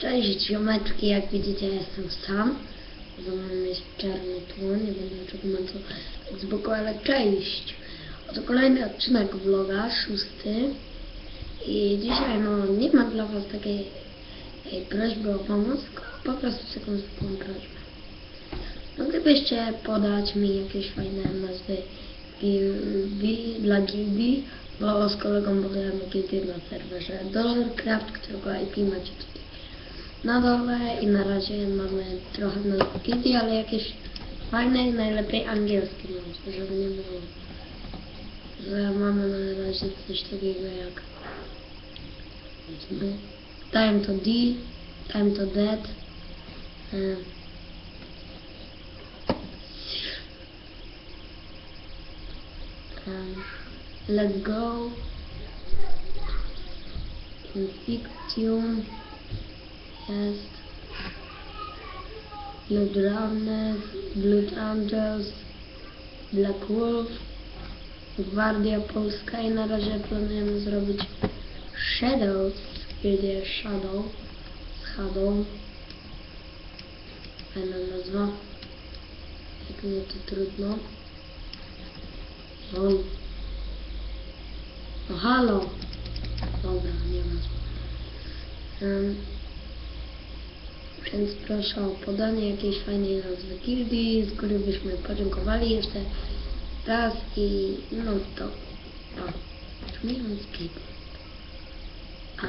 Cześć ziomeczki, jak widzicie jestem sam. Za mną jest czarny tło, nie mam to tak z boku, ale cześć. Oto kolejny odcinek vloga, szósty. I dzisiaj no nie ma dla was takiej, takiej prośby o pomoc, po prostu taką zwykłą prośbę. Moglibyście podać mi jakieś fajne nazwy dla gildii, bo z kolegą budujemy gildię na serwerze Dollarcraft, którego IP macie tutaj na dole i na razie mamy trochę nazw gildii, ale jakieś fajne i najlepiej angielskie nazwy, żeby nie było, że mamy na razie coś takiego jak Time to D, Time to Dead, e, Um, let's go. Jest. Blood Blood Angels, Black Wolf, Gwardia Polska i na razie planujemy zrobić Shadows, gildię Shadow, Shadow. Fajna nazwa. Jak nie to trudno. Oj. No halo. Dobra, nie ma. Um, więc proszę o podanie jakiejś fajnej nazwy gildii, z góry byśmy podziękowali jeszcze raz i no to. O, brzmi skip. A,